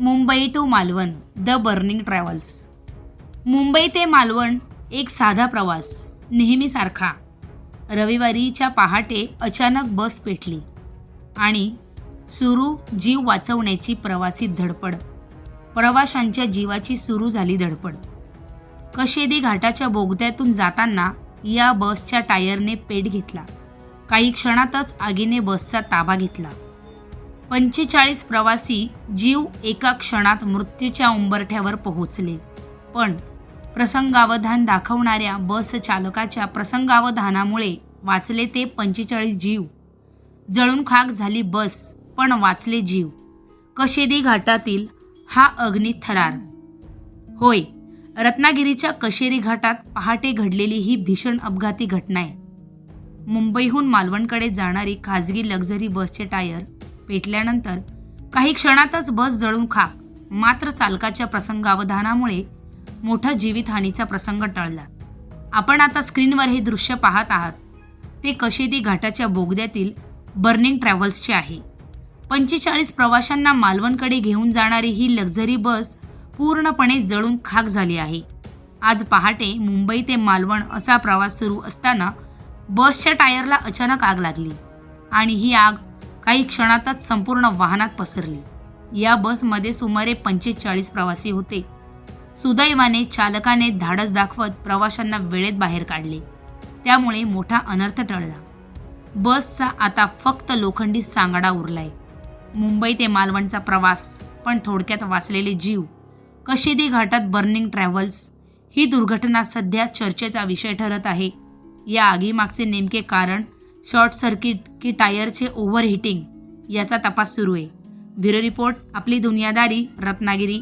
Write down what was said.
Mumbai to Malvan the burning travels. Mumbai ते मालवण एक साधा प्रवास नेहमीसारखा रविवारीच्या पहाटे अचानक बस पेटली आणि सुरू जीव वाचवण्याची प्रवासी धडपड. प्रवाशांच्या जीवाची सुरू झाली धडपड. कशेदी घाटाच्या बोगद्यातून जाताना या बसच्या टायरने पेट घेतला. काही क्षणातच आगीने बसचा ताबा घेतला. पंचेचाळीस प्रवासी जीव एका क्षणात मृत्यूच्या उंबरठ्यावर पोहोचले. पण प्रसंगावधान दाखवणाऱ्या बस चालकाच्या प्रसंगावधानामुळे वाचले ते पंचेचाळीस जीव. जळून खाक झाली बस पण वाचले जीव. कशेदी घाटातील हा अग्नी थरार. होय रत्नागिरीच्या कशेरी घाटात पहाटे घडलेली ही भीषण अपघाती घटना आहे मुंबईहून मालवणकडे जाणारी खाजगी लक्झरी बसचे टायर पेटल्यानंतर काही क्षणातच बस जळून खाक. मात्र चालकाच्या प्रसंगावधानामुळे मोठा जीवितहानीचा प्रसंग टळला. आपण आता स्क्रीनवर हे दृश्य पाहत आहात. ते कशेदी घाटाच्या बोगद्यातील बर्निंग ट्रॅव्हल्सचे आहे. पंचेचाळीस प्रवाशांना मालवणकडे घेऊन जाणारी ही लक्झरी बस पूर्णपणे जळून खाक झाली आहे. आज पहाटे मुंबई ते मालवण असा प्रवास सुरू असताना बसच्या टायरला अचानक आग लागली आणि ही आग काही क्षणातच संपूर्ण वाहनात पसरली. या बसमध्ये सुमारे पंचेचाळीस प्रवासी होते. सुदैवाने चालकाने धाडस दाखवत प्रवाशांना वेळेत बाहेर काढले. त्यामुळे मोठा अनर्थ टळला. बसचा आता फक्त लोखंडी सांगाडा उरलाय. मुंबई ते मालवणचा प्रवास पण थोडक्यात वाचलेले जीव. कशेदी घाटात बर्निंग ट्रॅव्हल्स. ही दुर्घटना सध्या चर्चेचा विषय ठरत आहे. या आगीमागचे नेमके कारण शॉर्ट सर्किट की टायरचे ओव्हरहिटिंग याचा तपास सुरू आहे. ब्युरो रिपोर्ट आपली दुनियादारी रत्नागिरी.